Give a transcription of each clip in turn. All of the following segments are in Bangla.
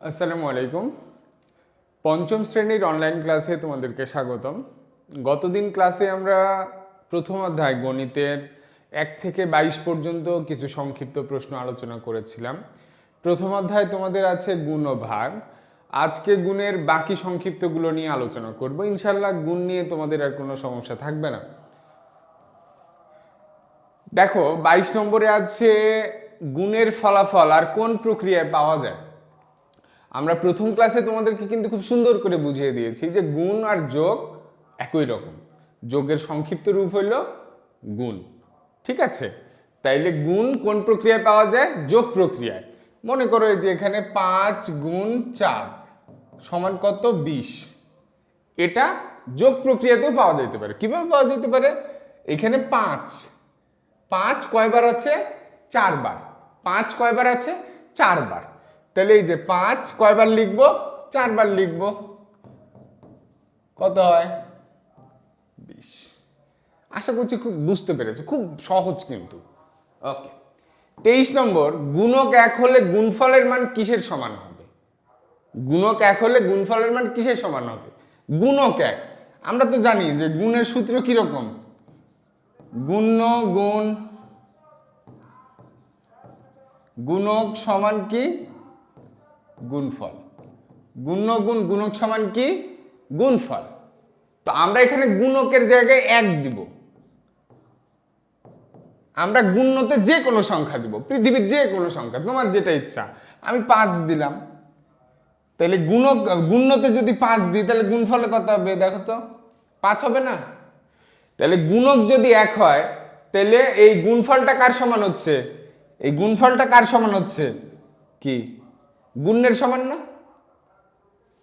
আসসালামু আলাইকুম। পঞ্চম শ্রেণির অনলাইন ক্লাসে তোমাদেরকে স্বাগতম। গতদিন ক্লাসে আমরা প্রথম অধ্যায় গণিতের এক থেকে বাইশ পর্যন্ত কিছু সংক্ষিপ্ত প্রশ্ন আলোচনা করেছিলাম। প্রথম অধ্যায় তোমাদের আছে গুণ ও ভাগ। আজকে গুণের বাকি সংক্ষিপ্তগুলো নিয়ে আলোচনা করব। ইনশাল্লাহ গুণ নিয়ে তোমাদের আর কোনো সমস্যা থাকবে না। দেখো, বাইশ নম্বরে আছে গুণের ফলাফল আর কোন প্রক্রিয়ায় পাওয়া যায়? আমরা প্রথম ক্লাসে তোমাদেরকে কিন্তু খুব সুন্দর করে বুঝিয়ে দিয়েছি যে গুণ আর যোগ একই রকম। যোগের সংক্ষিপ্ত রূপ হইল গুণ। ঠিক আছে? তাইলে গুণ কোন প্রক্রিয়ায় পাওয়া যায়? যোগ প্রক্রিয়ায়। মনে করো যে এখানে পাঁচ গুণ চার সমান কত? বিশ। এটা যোগ প্রক্রিয়াতেও পাওয়া যেতে পারে। কীভাবে পাওয়া যেতে পারে? এখানে পাঁচ। পাঁচ কয়বার আছে? চারবার। পাঁচ কয়বার আছে? চারবার। তাহলে এই যে পাঁচ, কয়বার লিখব? চারবার লিখব। কত হয়? বিশ। আশা করছি খুব বুঝতে পেরেছ, খুব সহজ কিন্তু। ওকে। তেইশ নম্বর, গুণক এক হলে গুণফলের মান কিসের সমান হবে? গুণক এক হলে গুণফলের মান কিসের সমান হবে? গুণক এক। আমরা তো জানি যে গুণের সূত্র কীরকম? গুণ্য গুণ গুণক সমান কি? গুণফল। গুণ্য গুণ গুণক সমান কি? গুণফল। তো আমরা এখানে গুণকের জায়গায় এক দিব। আমরা গুণ্যতে যে কোনো সংখ্যা দিব, পৃথিবীর যে কোনো সংখ্যা, তোমার যেটা ইচ্ছা। আমি পাঁচ দিলাম। তাহলে গুণক গুণ্যতে যদি পাঁচ দিই, তাহলে গুণফলে কত হবে দেখো তো? পাঁচ হবে না? তাহলে গুণক যদি এক হয়, তাহলে এই গুণফলটা কার সমান হচ্ছে? এই গুণফলটা কার সমান হচ্ছে? কি? গুণের সমান না?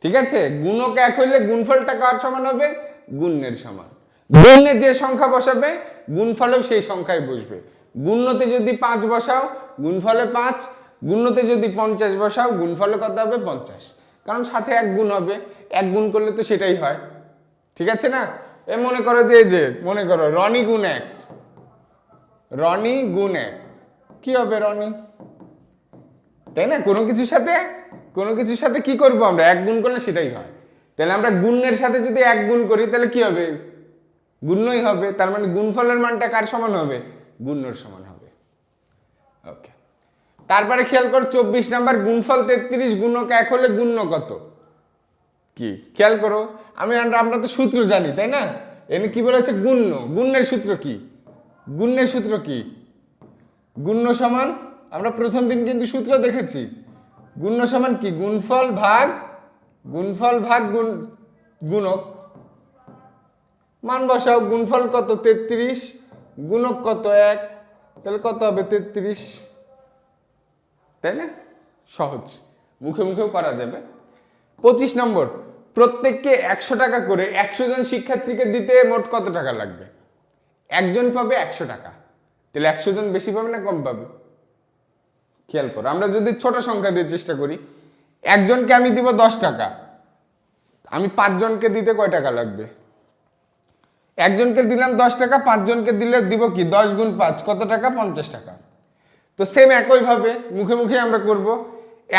ঠিক আছে? গুণক এক হইলে গুণফলটা কার সমান হবে? গুণের সমান। গুণে যে সংখ্যা বসাবে, গুণফলেও সেই সংখ্যায় বসবে। গুণতে যদি পাঁচ বসাও, গুণফলে পাঁচ। গুণতে যদি পঞ্চাশ বসাও, গুণফলে কত হবে? পঞ্চাশ। কারণ সাথে এক গুণ হবে। এক গুণ করলে তো সেটাই হয়। ঠিক আছে না? এ মনে করো যে যে, মনে করো, রনি গুণ এক। রনি গুণ এক। কি হবে রনি? তাই না? কোনো কিছুর সাথে, কোনো কিছুর সাথে কি করব আমরা? এক গুণ করলে সেটাই হয়। তাহলে আমরা গুণের সাথে যদি এক গুণ করি, তাহলে কি হবে? গুণ্যই হবে। তার মানে গুণফলের মানটা কার সমান হবে? গুণ্যর সমান হবে। ওকে তারপরে খেয়াল কর, চব্বিশ নাম্বার গুণফল তেত্রিশ গুণক এক হলে গুণ্য কত? কি? খেয়াল করো। আমি আমরা তো সূত্র জানি, তাই না? এনে কি বলেছে গুণ্য। গুণ্যের সূত্র কি? গুণ্যের সূত্র কি? গুণ্য সমান আমরা প্রথম দিন কিন্তু সূত্র দেখেছি। গুণ্য সমান কি? গুণফল ভাগ গুণফল ভাগ গুণ, গুণক। মান বসাও, গুণফল কত? তেত্রিশ। গুণক কত? এক। তাহলে কত হবে? তেত্রিশ। তাই না? সহজ। মুখে মুখেও করা যাবে। পঁচিশ নম্বর। প্রত্যেককে একশো টাকা করে একশো জন শিক্ষার্থীকে দিতে মোট কত টাকা লাগবে? একজন পাবে একশো টাকা। তাহলে একশো জন বেশি পাবে না কম পাবে? খেয়াল করো। আমরা যদি ছোট সংখ্যা দিয়ে চেষ্টা করি, একজনকে আমি দিব দশ টাকা, আমি পাঁচজনকে দিতে কয় টাকা লাগবে? একজনকে দিলাম দশ টাকা, পাঁচজনকে দিলে দিব কি? দশ গুণ পাঁচ, কত টাকা? পঞ্চাশ টাকা। তো সেম একইভাবে মুখে মুখে আমরা করব,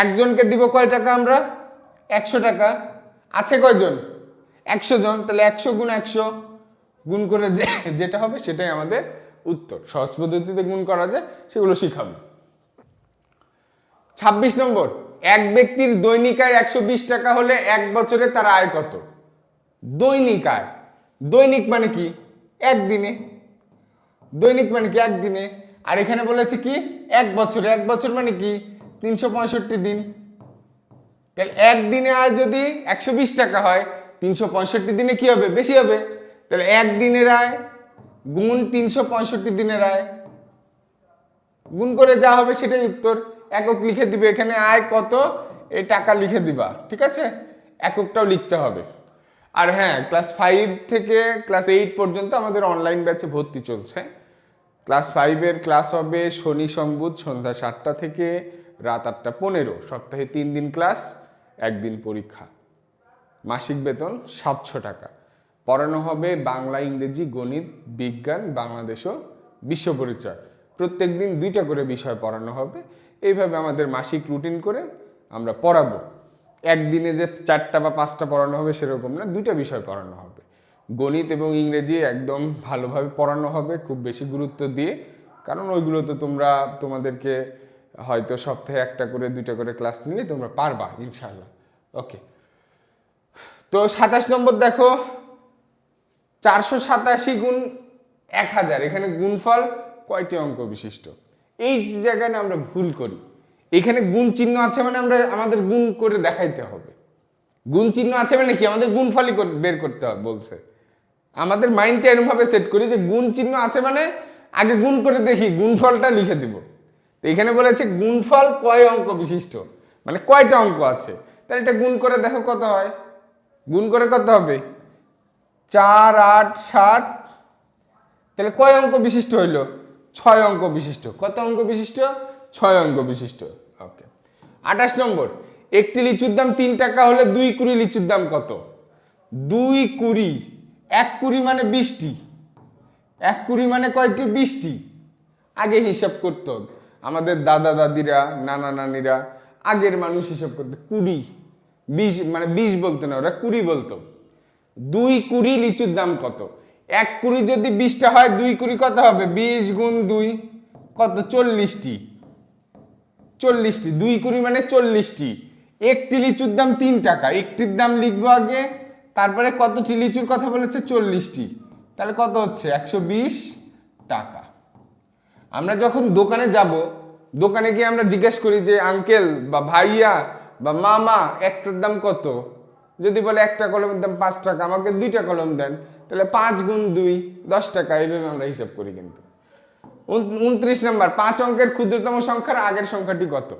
একজনকে দিব কয় টাকা আমরা? একশো টাকা। আছে কয়জন? একশো জন, তাহলে একশো গুণ একশো গুণ করে যে যেটা হবে সেটাই আমাদের উত্তর। সহজ পদ্ধতিতে গুণ করা যায়, সেগুলো শিখাবো। ছাব্বিশ নম্বর, এক ব্যক্তির দৈনিক আয় একশো বিশ টাকা হলে এক বছরে তার আয় কত? দৈনিক আয় দৈনিক মানে কি? একদিনে। দৈনিক মানে কি? একদিনে। আর এখানে বলেছে কি? এক বছরে। এক বছর মানে কি? তিনশো পঁয়ষট্টি দিন। তাহলে একদিনে আয় যদি একশো বিশ টাকা হয়, তিনশো পঁয়ষট্টি দিনে কি হবে? বেশি হবে। তাহলে একদিনের আয় গুণ তিনশো পঁয়ষট্টি দিনের আয়। গুণ করে যা হবে সেটাই উত্তর। একক লিখে দিবে, এখানে আয় কত, এই টাকা লিখে দিবা, ঠিক আছে? এককটাও লিখতে হবে। আর হ্যাঁ ক্লাস ফাইভ থেকে ক্লাস এইট পর্যন্ত আমাদের অনলাইন ব্যাচে ভর্তি চলছে। ক্লাস ফাইভের ক্লাস হবে শনি সম্বুধ সন্ধ্যা সাতটা থেকে রাত আটটা পনেরো, সপ্তাহে তিন দিন ক্লাস একদিন পরীক্ষা। মাসিক বেতন সাতশো টাকা। পড়ানো হবে বাংলা, ইংরেজি, গণিত, বিজ্ঞান, বাংলাদেশ ও বিশ্ব পরিচয়। প্রত্যেক দিন দুইটা করে বিষয় পড়ানো হবে। এইভাবে আমাদের মাসিক রুটিন করে আমরা পড়াবো। একদিনে যে চারটা বা পাঁচটা পড়ানো হবে সেরকম না, দুইটা বিষয় পড়ানো হবে। গণিত এবং ইংরেজি একদম ভালোভাবে পড়ানো হবে খুব বেশি গুরুত্ব দিয়ে, কারণ ওইগুলো তো তোমরা, তোমাদেরকে হয়তো সপ্তাহে একটা করে, দুইটা করে ক্লাস নিলে তোমরা পারবা ইনশাল্লাহ ওকে তো সাতাশ নম্বর দেখো, চারশো সাতাশি গুণ এক হাজার, এখানে গুণফল কয়টি অঙ্ক বিশিষ্ট? এই জায়গায় না আমরা ভুল করি। এখানে গুণ চিহ্ন আছে মানে আমরা আমাদের গুণ করে দেখাইতে হবে। গুণ চিহ্ন আছে মানে কি? আমাদের গুণফলই কর- বের করতে হবে বলছে। আমাদের মাইন্ডটা এরকমভাবে সেট করি যে গুণ চিহ্ন আছে মানে আগে গুণ করে দেখি গুণফলটা লিখে দিব। তো এখানে বলেছে গুণফল কয় অঙ্ক বিশিষ্ট? মানে কয়টা অঙ্ক আছে? তাহলে এটা গুণ করে দেখো কত হয়। গুণ করে কত হবে? চার, আট, সাত। তাহলে কয় অঙ্ক বিশিষ্ট হইল? ছয় অঙ্ক বিশিষ্ট। কত অঙ্ক বিশিষ্ট? ছয় অঙ্ক বিশিষ্ট। ওকে আঠাশ নম্বর, একটি লিচুর দাম তিন টাকা হলে দুই কুড়ি লিচুর দাম কত? দুই কুড়ি। এক কুড়ি মানে বিশটি। এক কুড়ি মানে কয়টি? বিশটি। আগে হিসাব করতো আমাদের দাদা দাদিরা, নানা নানিরা, আগের মানুষ হিসাব করতো কুড়ি। বিশ মানে বিশ বলতো না, ওরা কুড়ি বলতো। দুই কুড়ি লিচুর দাম কত? এক কুড়ি যদি বিশটা হয়, দুই কুড়ি কত হবে? বিশ গুণ দুই, কত? চল্লিশটি। চল্লিশটি। দুই কুড়ি মানে চল্লিশটি। একটি লিচুর দাম তিন টাকা। একটির দাম লিখব আগে, তারপরে কতটি লিচুর কথা বলেছে? চল্লিশটি। তাহলে কত হচ্ছে? একশো বিশ টাকা। আমরা যখন দোকানে যাব, দোকানে গিয়ে আমরা জিজ্ঞেস করি যে, আঙ্কেল বা ভাইয়া বা মামা, একটার দাম কত? যদি বলে একটা কলমের দাম পাঁচ টাকা, আমাকে দুইটা কলম দেন। তাহলে পাঁচ গুণ দুই, দশ টাকা, এইভাবে আমরা হিসাব করি কিন্তু। উন- উনত্রিশ নাম্বার, পাঁচ অঙ্কের ক্ষুদ্রতম সংখ্যার আগের সংখ্যাটি কত?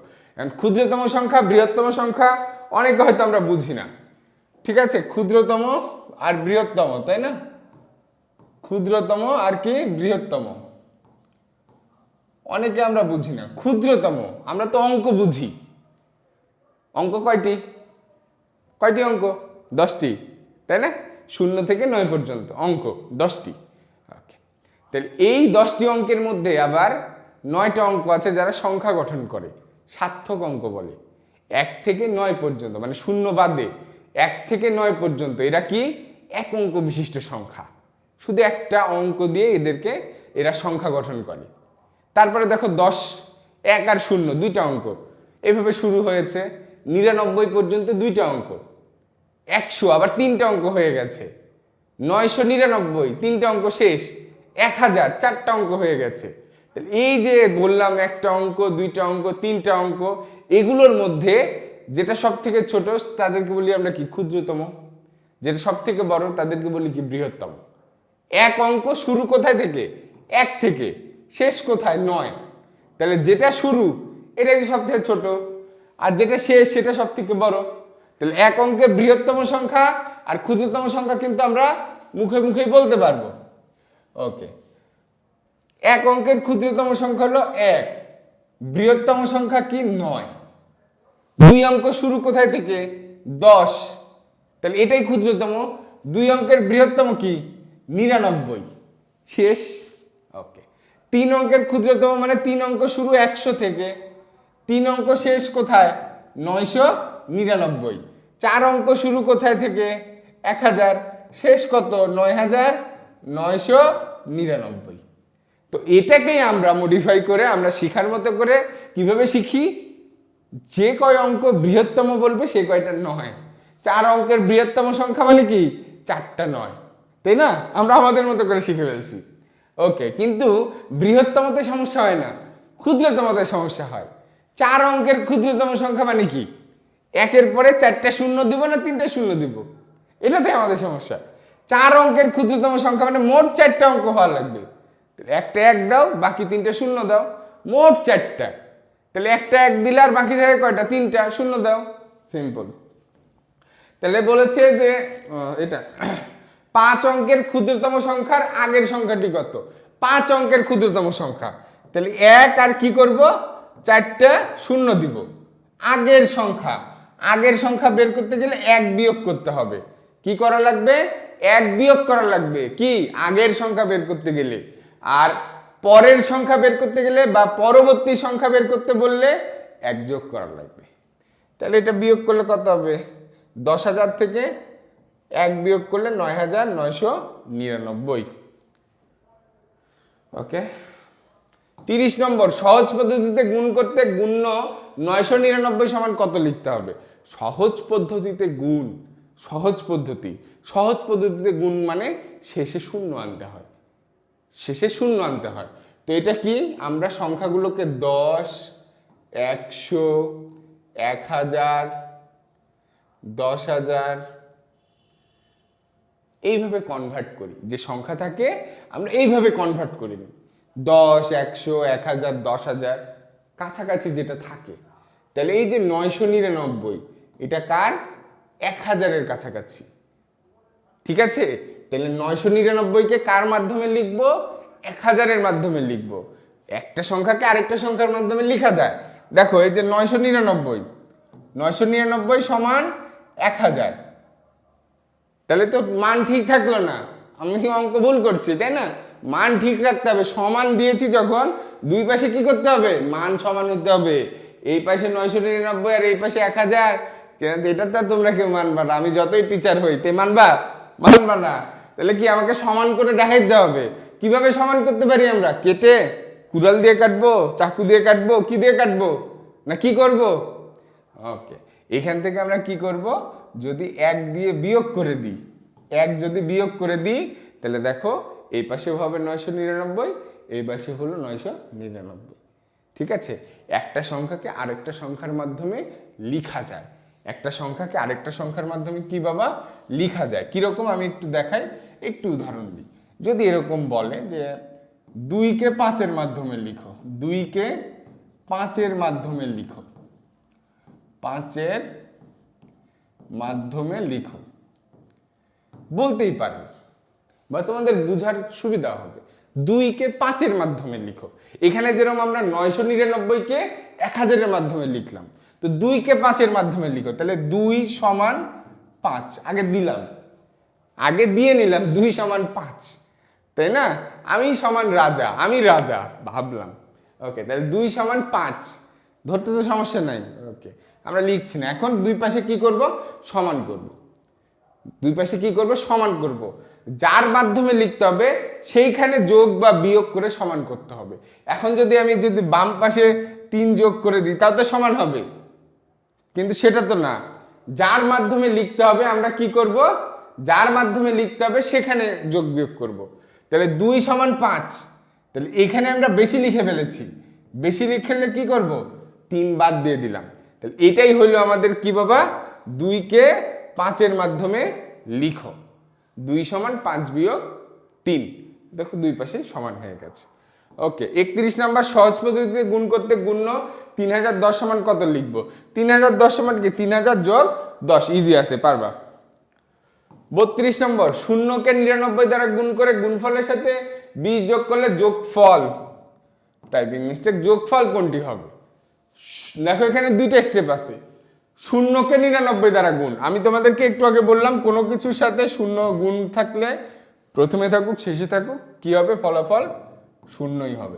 ক্ষুদ্রতম সংখ্যা, বৃহত্তম সংখ্যা, অনেকে হয়তো আমরা বুঝি না। ঠিক আছে? ক্ষুদ্রতম আর বৃহত্তম, তাই না? ক্ষুদ্রতম আর কি? বৃহত্তম। অনেকে আমরা বুঝি না। ক্ষুদ্রতম, আমরা তো অঙ্ক বুঝি। অঙ্ক কয়টি? কয়টি অঙ্ক? দশটি, তাই না? শূন্য থেকে নয় পর্যন্ত অঙ্ক, দশটি। ওকে তাহলে এই দশটি অঙ্কের মধ্যে আবার নয়টা অঙ্ক আছে যারা সংখ্যা গঠন করে, সার্থক অঙ্ক বলে। এক থেকে নয় পর্যন্ত মানে শূন্য বাদে এক থেকে নয় পর্যন্ত এরা কি? এক অঙ্ক বিশিষ্ট সংখ্যা। শুধু একটা অঙ্ক দিয়ে এদেরকে এরা সংখ্যা গঠন করে। তারপরে দেখো দশ, এক আর শূন্য, দুইটা অঙ্ক। এভাবে শুরু হয়েছে। নিরানব্বই পর্যন্ত দুইটা অঙ্ক। একশো, আবার তিনটা অঙ্ক হয়ে গেছে। নয়শো নিরানব্বই, তিনটা অঙ্ক শেষ, এক হাজার, চারটা অঙ্ক হয়ে গেছে। এই যে বললাম একটা অঙ্ক, দুইটা অঙ্ক, তিনটা অঙ্ক, এগুলোর মধ্যে যেটা সব থেকে ছোট, তাদেরকে বলি আমরা কি, ক্ষুদ্রতম। যেটা সব থেকে বড়, তাদেরকে বলি কি, বৃহত্তম। এক অঙ্ক শুরু কোথায় থেকে? এক থেকে। শেষ কোথায়? নয়। তাহলে যেটা শুরু, এটাই সব থেকে ছোট। আর যেটা শেষ, সেটা সব থেকে বড়। তাহলে এক অঙ্কের বৃহত্তম সংখ্যা আর ক্ষুদ্রতম সংখ্যা কিন্তু আমরা মুখে মুখেই বলতে পারব। ওকে এক অঙ্কের ক্ষুদ্রতম সংখ্যা হলো এক, বৃহত্তম সংখ্যা কি? নয়। দুই অঙ্ক শুরু কোথায় থেকে? দশ। তাহলে এটাই ক্ষুদ্রতম। দুই অঙ্কের বৃহত্তম কি? নিরানব্বই। শেষ? ওকে তিন অঙ্কের ক্ষুদ্রতম মানে তিন অঙ্ক শুরু একশো থেকে। তিন অঙ্ক শেষ কোথায়? নয়শো নিরানব্বই। চার অঙ্ক শুরু কোথায় থেকে? এক হাজার, শেষ কত? নয় হাজার, নয়শো নিরানব্বই। তো এটাকেই আমরা মডিফাই করে, আমরা শিখার মতো করে কীভাবে শিখি? যে কয় অঙ্ক বৃহত্তম বলবে, সে কয়টা নয়। চার অঙ্কের বৃহত্তম সংখ্যা মানে কি? চারটা নয়। তাই না? আমরা আমাদের মতো করে শিখে ফেলছি। ওকে, কিন্তু বৃহত্তমতে সমস্যা হয় না। ক্ষুদ্রতমতে সমস্যা হয়। চার অঙ্কের ক্ষুদ্রতম সংখ্যা মানে কি? একের পরে চারটা শূন্য দিব না তিনটা শূন্য দিব? এটাতে আমাদের সমস্যা। চার অঙ্কের ক্ষুদ্রতম সংখ্যা মানে মোট চারটা অঙ্ক হওয়া লাগবে। একটা এক দাও, বাকি তিনটা শূন্য দাও। মোট চারটা। তাহলে একটা এক দিলে আর বাকি থাকে কয়টা? তিনটা। শূন্য দাও। সিম্পল তাহলে বলেছে যে এটা। পাঁচ অঙ্কের ক্ষুদ্রতম সংখ্যার আগের সংখ্যাটি কত? পাঁচ অঙ্কের ক্ষুদ্রতম সংখ্যা। তাহলে এক আর কি করব? চারটা শূন্য দিব। আগের সংখ্যা। আগের সংখ্যা বের করতে গেলে এক বিয়োগ করতে হবে। কি করা লাগবে? এক বিয়োগ করা লাগবে। কি? আগের সংখ্যা বের করতে গেলে। আর পরের সংখ্যা বের করতে গেলে বা পরবর্তী সংখ্যা বের করতে বললে এক যোগ করা লাগবে। তাহলে এটা বিয়োগ করলে কত হবে? দশ হাজার থেকে এক বিয়োগ করলে নয় হাজার নয়শো নিরানব্বই। ওকে? তিরিশ নম্বর, সহজ পদ্ধতিতে গুণ করতে গুণ্য নয়শো নিরানব্বই সমান কত লিখতে হবে? সহজ পদ্ধতিতে গুণ, সহজ পদ্ধতি। সহজ পদ্ধতিতে গুণ মানে শেষে শূন্য আনতে হয়। শেষে শূন্য আনতে হয়। তো এটা কি? আমরা সংখ্যাগুলোকে দশ, একশো, এক হাজার, দশ হাজার এইভাবে কনভার্ট করি। যে সংখ্যা থাকে, আমরা এইভাবে কনভার্ট করি দশ, একশো, এক হাজার, দশ হাজার, কাছাকাছি যেটা থাকে। তাহলে এই যে নয়শো নিরানব্বই, এটা কার? এক হাজারের কাছাকাছি। ঠিক আছে? তাহলে নয়শো নিরানব্বইকে কার মাধ্যমে লিখব? এক হাজারের মাধ্যমে লিখব। একটা সংখ্যাকে আরেকটা সংখ্যার মাধ্যমে লিখা যায়। দেখো, এই যে নয়শো নিরানব্বই নয়শো নিরানব্বই সমান এক হাজার। তাহলে তো মান ঠিক থাকল না। আমি অঙ্ক ভুল করছি, তাই না? মান ঠিক রাখতে হবে। সমান দিয়েছি যখন, দুই পাশে কি করতে হবে? মান সমান হতে হবে। এই পাশে নয়শো নিরানব্বই আর এই পাশে এক হাজার। এটা তো তোমরা কেউ মানবা না। আমি যতই টিচার হই, তে মানবা? মানবা না। তাহলে কি আমাকে সমান করে দেখাইতে হবে? কীভাবে সমান করতে পারি আমরা? কেটে কুড়াল দিয়ে কাটবো, চাকু দিয়ে কাটবো, কি দিয়ে কাটবো? না কি করব? ওকে। এখান থেকে আমরা কি করব? যদি এক দিয়ে বিয়োগ করে দিই, এক যদি বিয়োগ করে দিই, তাহলে দেখো, এই পাশে হবে নয়শো নিরানব্বই, এই পাশে হলো নয়শো নিরানব্বই। ঠিক আছে? একটা সংখ্যাকে আরেকটা সংখ্যার মাধ্যমে লিখা যায়। একটা সংখ্যাকে আরেকটা সংখ্যার মাধ্যমে কি বাবা? লিখা যায়। কীরকম? আমি একটু দেখাই। একটু উদাহরণ দিই। যদি এরকম বলে যে দুইকে পাঁচের মাধ্যমে লিখো। দুইকে পাঁচের মাধ্যমে লিখো। পাঁচের মাধ্যমে লিখো। বলতেই পারে বা তোমাদের বুঝার সুবিধা হবে। দুইকে পাঁচের মাধ্যমে লিখো। এখানে যেরকম আমরা নয়শো নিরানব্বইকে এক হাজারের মাধ্যমে লিখলাম। তো দুইকে পাঁচের মাধ্যমে লিখো, তাহলে দুই সমান পাঁচ। আগে দিলাম। আগে দিয়ে নিলাম দুই সমান পাঁচ। তাই না? আমি সমান রাজা, আমি রাজা, ভাবলাম। ওকে, তাহলে দুই সমান পাঁচ। ধরতে তো সমস্যা নাই। ওকে, আমরা লিখছি না। এখন দুই পাশে কি করব? সমান করব। দুই পাশে কি করব? সমান করব। যার মাধ্যমে লিখতে হবে, সেইখানে যোগ বা বিয়োগ করে সমান করতে হবে। এখন যদি আমি যদি বাম পাশে তিন যোগ করে দিই, তাও তো সমান হবে। কিন্তু সেটা তো না। যার মাধ্যমে লিখতে হবে, আমরা কি করব? যার মাধ্যমে লিখতে হবে, সেখানে যোগ বিয়োগ করব। তাহলে দুই সমান পাঁচ। তাহলে এখানে আমরা বেশি লিখে ফেলেছি। বেশি লিখলে কি করব? তিন বাদ দিয়ে দিলাম। তাহলে এটাই হলো আমাদের কি বাবা? দুইকে পাঁচের মাধ্যমে লিখো। দুই সমান পাঁচ বিয়োগ তিন। দেখো দুই পাশে সমান হয়ে গেছে। ওকে, একত্রিশ নাম্বার সহজ পদ্ধতিতে গুণ করতে গুণ্য তিন হাজার দশ সমান কত লিখব? তিন হাজার দশ সমান কি? তিন হাজার যোগ দশ। ইজি আছে, পারবা? বত্রিশ নম্বর, শূন্যকে নিরানব্বই দ্বারা গুণ করে গুণফলের সাথে বিশ যোগ করলে যোগফল। টাইপিং মিস্টেক যোগফল কোনটি হবে? দেখো এখানে দুইটা স্টেপ আছে। শূন্যকে নিরানব্বই দ্বারা গুণ। আমি তোমাদেরকে একটু আগে বললাম, কোনো কিছুর সাথে শূন্য গুণ থাকলে প্রথমে থাকুক, শেষে থাকুক, কি হবে? ফলাফল শূন্যই হবে।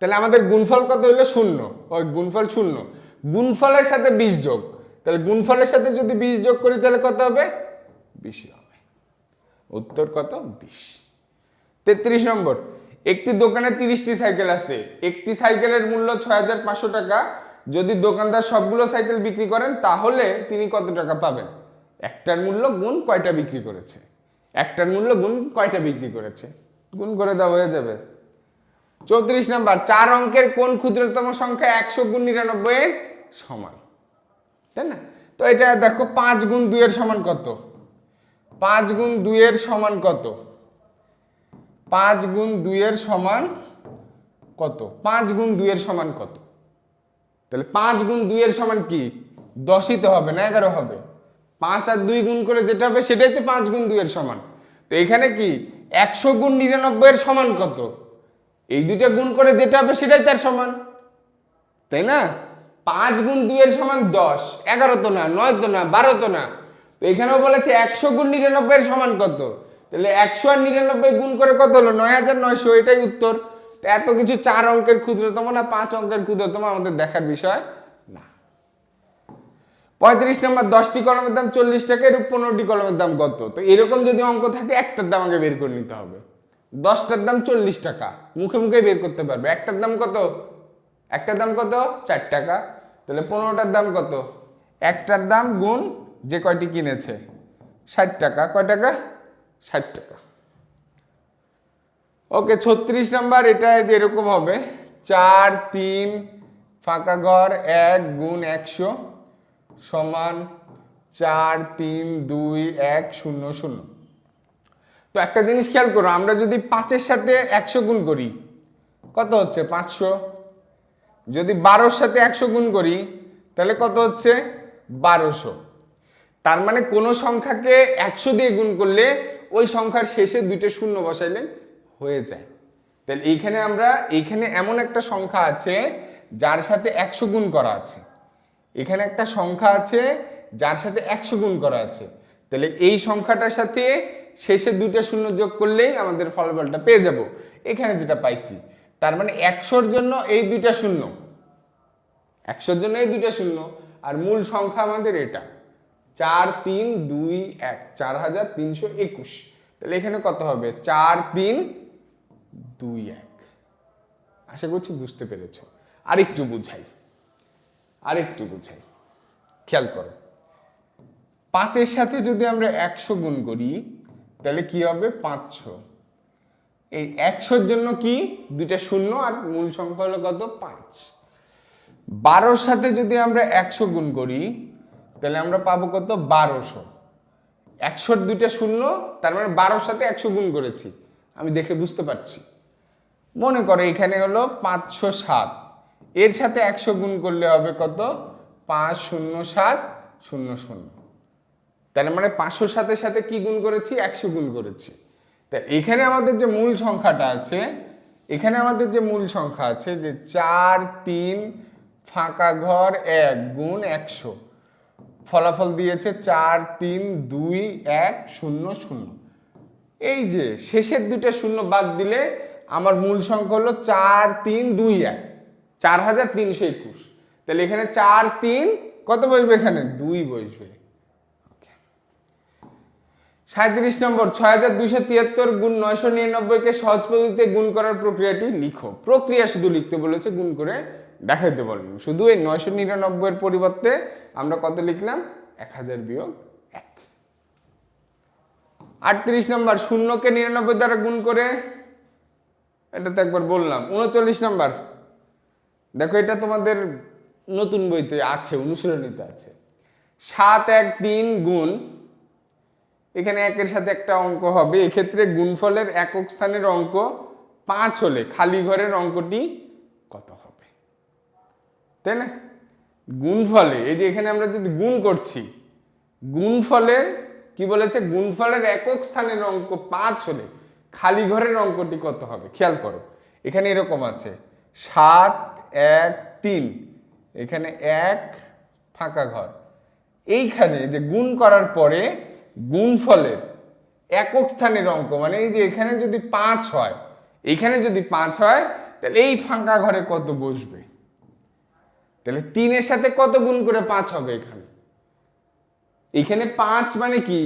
তাহলে আমাদের গুণফল কত হইল শূন্য। ওই গুণফল শূন্য। গুণফলের সাথে বিশ যোগ। তাহলে গুণফলের সাথে যদি বিশ যোগ করি, তাহলে কত হবে? বিশই হবে। উত্তর কত? বিশ। তেত্রিশ নম্বর। একটি দোকানে তিরিশটি সাইকেল আছে। একটি সাইকেলের মূল্য ছয় হাজার পাঁচশো টাকা। যদি দোকানদার সবগুলো সাইকেল বিক্রি করেন, তাহলে তিনি কত টাকা পাবেন? একটার মূল্য গুণ কয়টা বিক্রি করেছে? একটার মূল্য গুণ কয়টা বিক্রি করেছে? গুণ করে দেওয়া হয়ে যাবে। চৌত্রিশ নাম্বার, চার অঙ্কের কোন ক্ষুদ্রতম সংখ্যা একশো গুণ নিরানব্বই এর সমান? তাই না? তো এটা দেখো, পাঁচ গুণ দুইয়ের সমান কত? পাঁচ গুণ দুইয়ের সমান কত? পাঁচ গুণ দুইয়ের সমান কত? পাঁচ গুণ দুইয়ের সমান কত? তাহলে পাঁচ গুণ দুইয়ের সমান কি? দশই তো হবে না, এগারো হবে। পাঁচ আর দুই গুণ করে যেটা হবে সেটাই তো পাঁচ গুণ দুইয়ের সমান। তো এখানে কি? একশো গুণ নিরানব্বই এর সমান কত? এই দুইটা গুণ করে যেটা হবে সেটাই তার সমান। তাই না? পাঁচ গুণ দুইয়ের সমান দশ, এগারো তো না, নয় তো না, বারো তো না। তো এখানেও বলেছে একশো গুণ নিরানব্বই এর সমান কত? তাহলে একশো আর নিরানব্বই গুণ করে কত হলো? নয় হাজার নয়শো, এটাই উত্তর। এত কিছু চার অঙ্কের ক্ষুদ্রতম না পাঁচ অঙ্কের ক্ষুদ্রতম আমাদের দেখার বিষয় না। পঁয়ত্রিশ নম্বর, দশটি কলমের দাম চল্লিশ টাকা এর পনেরোটি কলমের দাম কত তো এরকম যদি অঙ্ক থাকে, একটার দাম আগে বের করে নিতে হবে। দশটার দাম চল্লিশ টাকা, মুখে মুখে বের করতে পারবে। একটার দাম কত? একটার দাম কত? চার টাকা। তাহলে পনেরোটার দাম কত? একটার দাম গুণ যে কয়টি কিনেছে, ষাট টাকা। কয় টাকা? ষাট টাকা। ওকে ছত্রিশ নাম্বার এটা যে এরকম হবে, চার, তিন, ফাঁকা ঘর, এক গুণ একশো সমান চার, তিন, দুই, এক, শূন্য শূন্য। তো একটা জিনিস খেয়াল করো, আমরা যদি পাঁচের সাথে একশো গুণ করি, কত হচ্ছে? পাঁচশো। যদি বারোর সাথে একশো গুণ করি, তাহলে কত হচ্ছে? বারোশো। তার মানে কোনো সংখ্যাকে একশো দিয়ে গুণ করলে, ওই সংখ্যার শেষে দুইটা শূন্য বসাইলে হয়ে যায়। তাহলে এইখানে আমরা, এইখানে এমন একটা সংখ্যা আছে যার সাথে একশো গুণ করা আছে। এখানে একটা সংখ্যা আছে যার সাথে একশো গুণ করা আছে। তাহলে এই সংখ্যাটার সাথে শেষে দুইটা শূন্য যোগ করলেই আমাদের ফলাফলটা পেয়ে যাব। এখানে যেটা পাইছি, তার মানে একশোর জন্য এই দুইটা শূন্য। একশোর জন্য এই দুইটা শূন্য। আর মূল সংখ্যা আমাদের এটা। চার তিন দুই এক, চার হাজার তিনশো একুশ। তাহলে এখানে কত হবে? চার তিন দুই এক আশা করছি বুঝতে পেরেছ। আরেকটু বুঝাই। আরেকটু বুঝাই। খেয়াল করো। পাঁচের সাথে যদি আমরা একশো গুণ করি, তাহলে কি হবে? পাঁচশো। এই একশোর জন্য কি? দুইটা শূন্য আর মূল সংখ্যা হলো কত? পাঁচ। বারোর সাথে যদি আমরা একশো গুণ করি, তাহলে আমরা পাবো কত? বারোশো। একশোর দুইটা শূন্য, তার মানে বারোর সাথে একশো গুণ করেছি। আমি দেখে বুঝতে পারছি। মনে করো এখানে হলো পাঁচশো সাত। এর সাথে একশো গুণ করলে হবে কত? পাঁচ শূন্য সাত শূন্য শূন্য। তার মানে পাঁচশোর সাথে সাথে কি গুণ করেছি? একশো গুণ করেছি। তা এখানে আমাদের যে মূল সংখ্যাটা আছে, এখানে আমাদের যে মূল সংখ্যা আছে যে চার তিন ফাঁকা ঘর এক গুণ একশো। ফলাফল দিয়েছে চার তিন দুই এক শূন্য শূন্য। এই যে শেষের দুইটা শূন্য বাদ দিলে আমার মূল সংখ্যা হলো চার, তিন, দুই, এক। চার হাজার তিনশো একুশ। তাহলে এখানে চার, তিন, কত বসবে এখানে? দুই বসবে। সাঁত্রিশ নম্বর, ছয় হাজার দুইশো তিয়াত্তর গুণ নয়শো নিরানব্বইকে সহজ পদ্ধতিতে গুণ করার প্রক্রিয়াটি লিখো। প্রক্রিয়া শুধু লিখতে বলেছে, গুণ করে দেখাইতে বলেন। শুধু এই নয়শো নিরানব্বইয়ের পরিবর্তে আমরা কত লিখলাম? এক হাজার বিয়োগ আটত্রিশ নম্বর, শূন্যকে নিরানব্বই দ্বারা গুণ করে এটা তো একবার বললাম, উনচল্লিশ নম্বর। দেখো এটা তোমাদের নতুন বইতে আছে, অনুশীলনীতে আছে। সাত এক তিন গুণ, এখানে একের সাথে একটা অঙ্ক হবে, এক্ষেত্রে গুণফলের একক স্থানের অঙ্ক পাঁচ হলে খালি ঘরের অঙ্কটি কত হবে? তাই না? গুণফলে, এই যে এখানে আমরা যদি গুণ করছি গুণফলের কি বলেছে? গুণফলের একক স্থানের অঙ্ক পাঁচ হলে খালি ঘরের অঙ্কটি কত হবে? খেয়াল করো। এখানে এরকম আছে, সাত, এক, তিন। এখানে এক, ফাঁকা ঘর। এইখানে যে গুণ করার পরে গুণফলের একক স্থানের অঙ্ক মানে এই যে এখানে যদি পাঁচ হয়, এখানে যদি পাঁচ হয়, তাহলে এই ফাঁকা ঘরে কত বসবে? তাহলে তিনের সাথে কত গুণ করে পাঁচ হবে এখানে? এখানে পাঁচ মানে কি?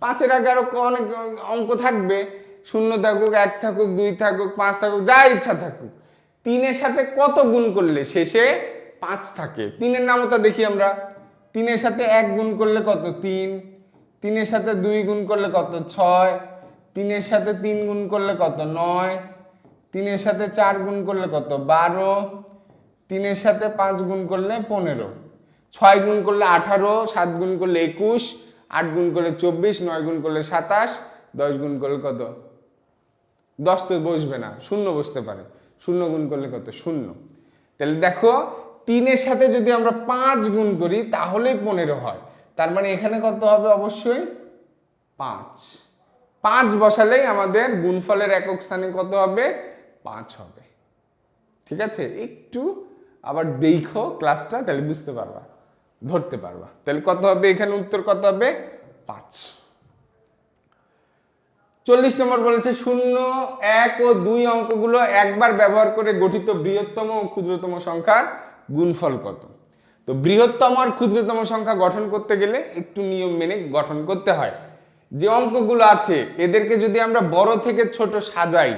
পাঁচের আগে আরও অনেক অঙ্ক থাকবে। শূন্য থাকুক, এক থাকুক, দুই থাকুক, পাঁচ থাকুক, যা ইচ্ছা থাকুক। তিনের সাথে কত গুণ করলে শেষে পাঁচ থাকে? তিনের নামতা দেখি আমরা। তিনের সাথে এক গুণ করলে কত? তিন। তিনের সাথে দুই গুণ করলে কত? ছয়। তিনের সাথে তিন গুণ করলে কত? নয়। তিনের সাথে চার গুণ করলে কত? বারো। তিনের সাথে পাঁচ গুণ করলে পনেরো। ছয় গুণ করলে আঠারো, সাত গুণ করলে একুশ, আট গুণ করলে চব্বিশ, নয় গুণ করলে সাতাশ, দশ গুণ করলে কত? দশ তো বসবে না, শূন্য বসতে পারে। শূন্য গুণ করলে কত? শূন্য। তাহলে দেখো, তিনের সাথে যদি আমরা পাঁচ গুণ করি, তাহলেই পনেরো হয়। তার মানে এখানে কত হবে অবশ্যই? পাঁচ। পাঁচ বসালেই আমাদের গুণফলের একক স্থানে কত হবে? পাঁচ হবে। ঠিক আছে? একটু আবার দেখো ক্লাসটা তাহলে বুঝতে পারবা। ধরতে পারবা। তাহলে কত হবে? এখানে উত্তর কত হবে? পাঁচ। চল্লিশ নম্বর বলেছে, শূন্য, এক ও দুই অঙ্কগুলো একবার ব্যবহার করে গঠিত বৃহত্তম ও ক্ষুদ্রতম সংখ্যার গুণফল কত? তো বৃহত্তম আর ক্ষুদ্রতম সংখ্যা গঠন করতে গেলে একটু নিয়ম মেনে গঠন করতে হয়। যে অঙ্কগুলো আছে, এদেরকে যদি আমরা বড় থেকে ছোট সাজাই,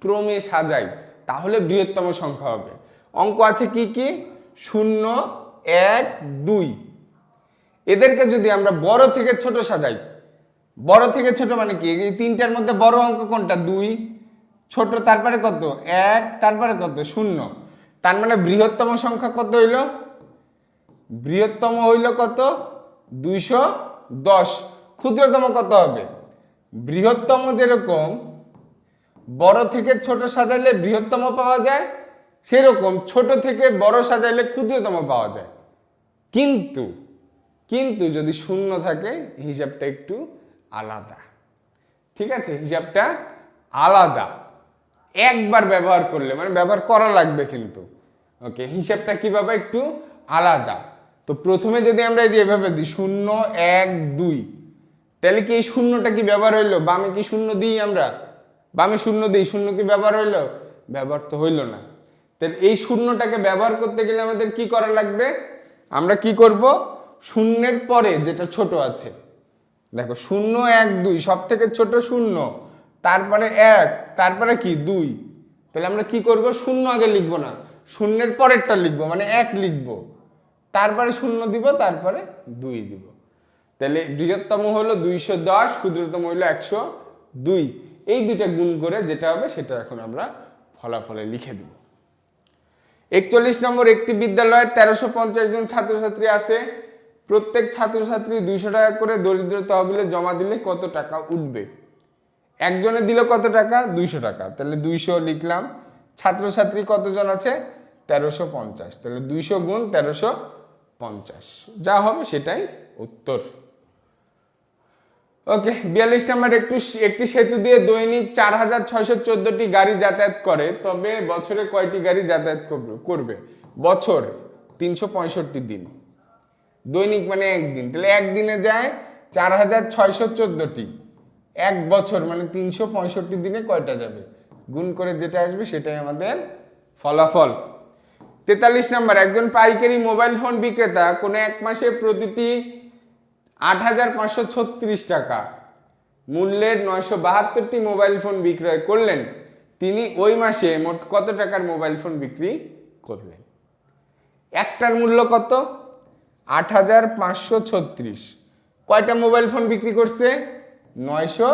ক্রমে সাজাই, তাহলে বৃহত্তম সংখ্যা হবে। অঙ্ক আছে কি কি? শূন্য এক, দুই। এদেরকে যদি আমরা বড় থেকে ছোট সাজাই, বড় থেকে ছোট মানে কি? এই তিনটার মধ্যে বড় অঙ্ক কোনটা? দুই। ছোট তারপরে কত? এক, তারপরে কত? শূন্য। তার মানে বৃহত্তম সংখ্যা কত হইল? বৃহত্তম হইল কত? দুইশো দশ। ক্ষুদ্রতম কত হবে? বৃহত্তম যেরকম, বড় থেকে ছোট সাজাইলে বৃহত্তম পাওয়া যায়, সেরকম ছোট থেকে বড় সাজাইলে ক্ষুদ্রতম পাওয়া যায়। কিন্তু কিন্তু যদি শূন্য থাকে, হিসাবটা একটু আলাদা। ঠিক আছে? হিসাবটা আলাদা। একবার ব্যবহার করলে মানে ব্যবহার করা লাগবে কিন্তু। ওকে? হিসাবটা কীভাবে একটু আলাদা? তো প্রথমে যদি আমরা যে এভাবে দিই, শূন্য, এক, দুই, তাহলে কি এই শূন্যটা কি ব্যবহার হইল? বামে কি শূন্য দিই আমরা? বামে শূন্য দিই, শূন্য কি ব্যবহার হইল? ব্যবহার তো হইল না। তাহলে এই শূন্যটাকে ব্যবহার করতে গেলে আমাদের কি করা লাগবে? আমরা কি করব? শূন্যের পরে যেটা ছোট আছে। দেখো, শূন্য এক দুই সব থেকে ছোট শূন্য, তারপরে এক, তারপরে কি? দুই। তাহলে আমরা কি করব? শূন্য আগে লিখব না। শূন্যের পরেরটা লিখব মানে এক লিখব। তারপরে শূন্য দিব, তারপরে দুই দিব। তাহলে বৃহত্তম হলো দুইশো দশ, ক্ষুদ্রতম হলো একশো দুই। এই দুইটা গুণ করে যেটা হবে, সেটা এখন আমরা ফলাফলে লিখে দিব। একচল্লিশ নম্বর একটি বিদ্যালয়ের তেরোশো পঞ্চাশ জন ছাত্রছাত্রী আছে। প্রত্যেক ছাত্রছাত্রী দুইশো টাকা করে দরিদ্র তহবিলে জমা দিলে কত টাকা উঠবে? একজনে দিল কত টাকা? দুইশো টাকা। তাহলে দুইশো লিখলাম। ছাত্রছাত্রী কতজন আছে? তেরোশো পঞ্চাশ। তাহলে দুইশো গুণ তেরোশো পঞ্চাশ। যা হবে সেটাই উত্তর। ওকে বিয়াল্লিশ নাম্বার একটু একটি সেতু দিয়ে দৈনিক চার হাজার ছয়শো চোদ্দটি গাড়ি যাতায়াত করে, তবে বছরে কয়টি গাড়ি যাতায়াত করবে- বছর তিনশো পঁয়ষট্টি দিন। দৈনিক মানে একদিন, তাহলে একদিনে যায় চার হাজার ছয়শো চোদ্দটি। এক বছর মানে তিনশো পঁয়ষট্টি দিনে কয়টা যাবে? গুণ করে যেটা আসবে সেটাই আমাদের ফলাফল। তেতাল্লিশ নাম্বার, একজন পাইকারি মোবাইল ফোন বিক্রেতা কোনো এক মাসে প্রতিটি আট হাজার পাঁচশো ছত্রিশ টাকা। মূল্যের নয়শো বাহাত্তরটি মোবাইল ফোন বিক্রয় করলেন। তিনি ওই মাসে মোট কত টাকার মোবাইল ফোন বিক্রি করলেন? একটার মূল্য কত? আট হাজার পাঁচশো ছত্রিশ। কয়টা মোবাইল ফোন বিক্রি করছে? নয়শো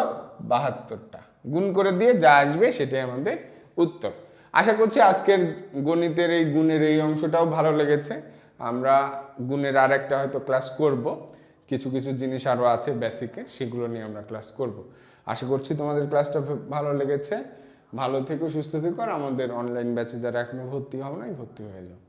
বাহাত্তরটা। গুণ করে দিয়ে যা আসবে সেটাই আমাদের উত্তর। আশা করছি আজকের গণিতের এই গুণের এই অংশটাও ভালো লেগেছে। আমরা গুণের আর একটা হয়তো ক্লাস করব। কিছু কিছু জিনিস আরও আছে বেসিকের সেগুলো নিয়ে আমরা ক্লাস করব। আশা করছি তোমাদের ক্লাসটা ভালো লেগেছে। ভালো থেকো, সুস্থ থেকো, আর আমাদের অনলাইন ব্যাচে যারা এখনও ভর্তি হবে নাই, ভর্তি হয়ে যাও।